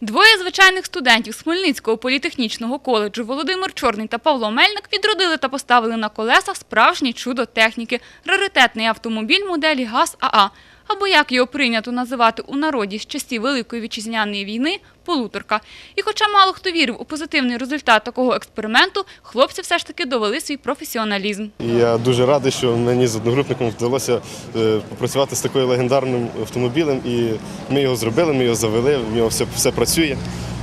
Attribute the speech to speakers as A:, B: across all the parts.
A: Двоє звичайних студентів з Хмельницького політехнічного коледжу Володимир Чорний та Павло Мельник відродили та поставили на колеса справжнє чудо техніки – раритетний автомобіль моделі ГАЗ АА, або як його прийнято називати у народі з часів Великої вітчизняної війни – полуторка. І хоча мало хто вірив у позитивний результат такого експерименту, хлопці все ж таки довели свій професіоналізм.
B: Я дуже радий, що мені з одногрупником вдалося е, попрацювати з такою легендарним автомобілем. І ми його зробили, ми його завели, в нього все, все працює.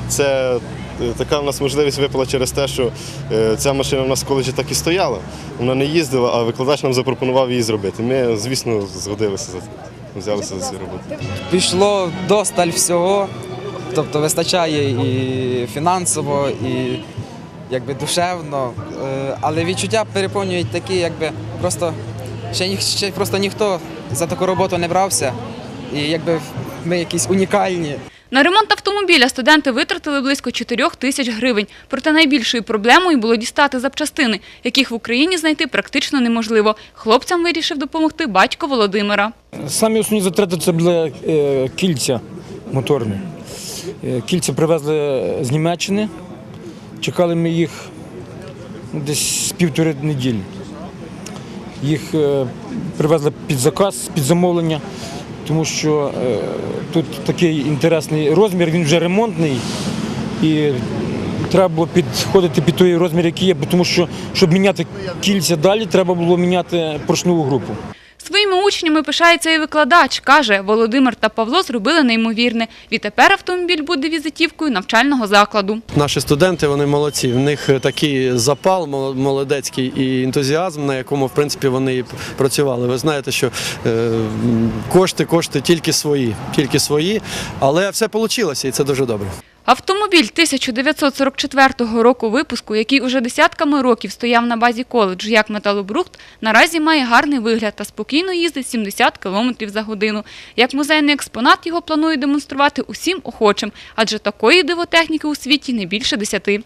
B: Це е, така в нас можливість випала через те, що е, ця машина в нас в коледжі так і стояла. Вона не їздила, а викладач нам запропонував її зробити. Ми, звісно, згодилися за це, взялися за цю роботу.
C: Пішло досталь всього, тобто вистачає і фінансово, і якби душевно. Е, Але відчуття переповнюють такі, якби просто ще, ще просто ніхто за таку роботу не брався. І якби ми якісь унікальні.
A: На ремонт автомобіля студенти витратили близько 4 тисяч гривень. Проте найбільшою проблемою було дістати запчастини, яких в Україні знайти практично неможливо. Хлопцям вирішив допомогти батько Володимира.
D: Самі основні затрати це були е, кільця моторні. Е, Кільця привезли з Німеччини. Чекали ми їх десь півтори неділі. Їх е, привезли під заказ, під замовлення, тому що е, тут такий інтересний розмір, він вже ремонтний. І треба було підходити під той розмір, який є, тому що, щоб міняти кільця далі, треба було міняти поршневу групу.
A: Своїми учнями пишається і викладач. Каже, Володимир та Павло зробили неймовірне. Відтепер автомобіль буде візитівкою навчального закладу.
E: Наші студенти вони молодці. В них такий запал мол- молодецький і ентузіазм, на якому в принципі вони і працювали. Ви знаєте, що е, кошти, кошти тільки свої, тільки свої, але все вийшло, і це дуже добре.
A: Автомобіль 1944 року випуску, який уже десятками років стояв на базі коледжу як металобрухт, наразі має гарний вигляд та спокійно їздить 70 км за годину. Як музейний експонат його планують демонструвати усім охочим, адже такої дивотехніки у світі не більше десяти.